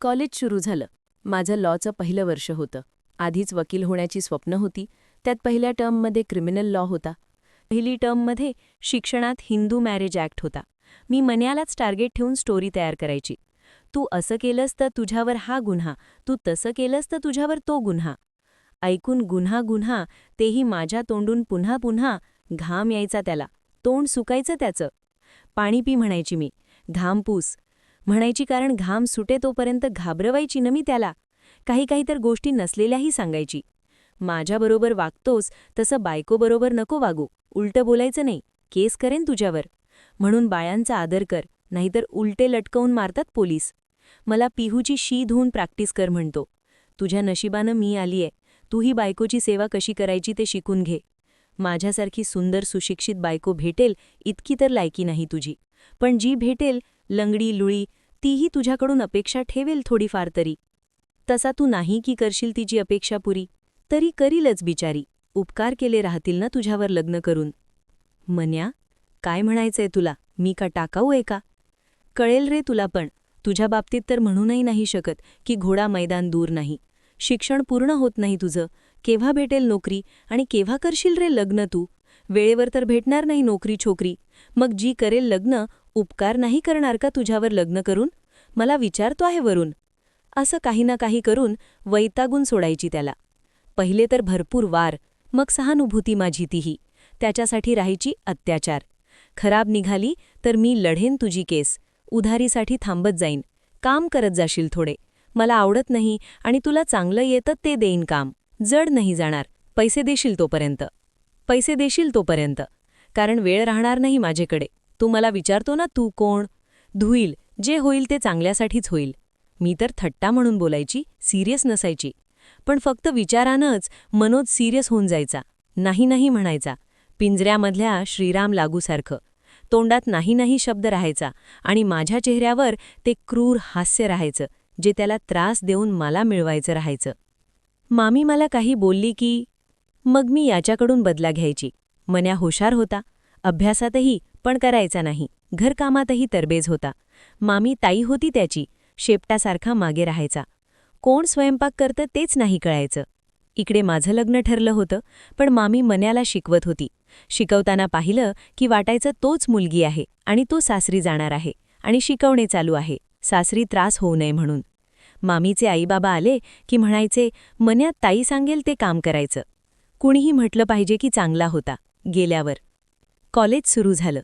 College सुरू झालं. माझं लॉचं पहिलं वर्ष होतं. आधीच वकील होण्याची स्वप्न होती. त्यात पहिल्या टर्ममध्ये क्रिमिनल लॉ होता. पहिली टर्ममध्ये शिक्षणात हिंदू मॅरेज ॲक्ट होता. मी मन्यालाच टार्गेट ठेवून स्टोरी तयार करायची. तू असं केलंस तर तुझ्यावर हा गुन्हा. तू तसं केलंस तर तुझ्यावर तो गुन्हा. ऐकून गुन्हा गुन्हा तेही माझ्या तोंडून पुन्हा पुन्हा घाम यायचा त्याला. तोंड सुकायचं त्याचं. पाणी पी म्हणायची मी. घामपूस म्हणायची कारण घाम सुटे तोपर्यंत घाबरवायची न मी त्याला. काही काही तर गोष्टी नसलेल्याही सांगायची. माझ्याबरोबर वागतोस तसं बायकोबरोबर नको वागू. उलटं बोलायचं नाही. केस करेन तुझ्यावर. म्हणून बायांचा आदर कर नाहीतर उलटे लटकवून मारतात पोलीस. मला पिहूची शी धुवून प्रॅक्टिस कर म्हणतो. तुझ्या नशिबानं मी आलीये. तूही बायकोची सेवा कशी करायची ते शिकून घे. माझ्यासारखी सुंदर सुशिक्षित बायको भेटेल इतकी तर लायकी नाही तुझी. पण जी भेटेल लंगडी लुळी तीही तुझ्याकडून अपेक्षा ठेवेल थोडीफार तरी. तसा तू नाही की करशील तिची अपेक्षा पुरी तरी करीलच बिचारी. उपकार केले राहतील ना तुझ्यावर लग्न करून. मन्या काय म्हणायचंय तुला? मी का टाकाऊ आहे का? कळेल रे तुला पण. तुझ्या बाबतीत तर म्हणूनही नाही शकत की घोडा मैदान दूर नाही. शिक्षण पूर्ण होत नाही तुझं. केव्हा भेटेल नोकरी आणि केव्हा करशील रे लग्न तू? वेळेवर तर भेटणार नाही नोकरी छोकरी. मग जी करेल लग्न उपकार नाही करणार का तुझ्यावर लग्न करून? मला विचारतो आहे वरून असं काही ना काही करून वैतागून सोडायची त्याला. पहिले तर भरपूर वार मग सहानुभूती माझी तीही. त्याच्यासाठी राहायची अत्याचार. खराब निघाली तर मी लढेन तुझी केस. उधारीसाठी थांबत जाईन. काम करत जाशील थोडे. मला आवडत नाही आणि तुला चांगलं येतं ते देईन काम. जड नाही जाणार. पैसे देशील तोपर्यंत. पैसे देशील तोपर्यंत. कारण वेळ राहणार नाही माझेकडे तू मला विचारतो ना तू कोण? धुईल जे होईल ते चांगल्यासाठीच होईल. मी तर थट्टा म्हणून बोलायची सिरियस नसायची. पण फक्त विचारानंच मनोज सिरियस होऊन जायचा. नाही नाही म्हणायचा. पिंजऱ्यामधल्या श्रीराम लागूसारखं. तोंडात नाही नाही शब्द राहायचा आणि माझ्या चेहऱ्यावर ते क्रूर हास्य राहायचं जे त्याला त्रास देऊन मला मिळवायचं राहायचं. मामी मला काही बोलली की मग मी याच्याकडून बदला घ्यायची. मन्या हुशार होता. अभ्यासातही पण करायचा नाही. घरकामातही तरबेज होता. मामी ताई होती त्याची. शेपटासारखा मागे राहायचा. कोण स्वयंपाक करतं तेच नाही कळायचं. इकडे माझं लग्न ठरलं होतं पण मामी मन्याला शिकवत होती. शिकवताना पाहिलं की वाटायचं तोच मुलगी आहे आणि तो सासरी जाणार आहे आणि शिकवणे चालू आहे. सासरी त्रास होऊ नये म्हणून. मामीचे आईबाबा आले की म्हणायचे मन्यात ताई सांगेल ते काम करायचं. कुणीही म्हटलं पाहिजे की चांगला होता. गेल्यावर. कॉलेज सुरू झालं.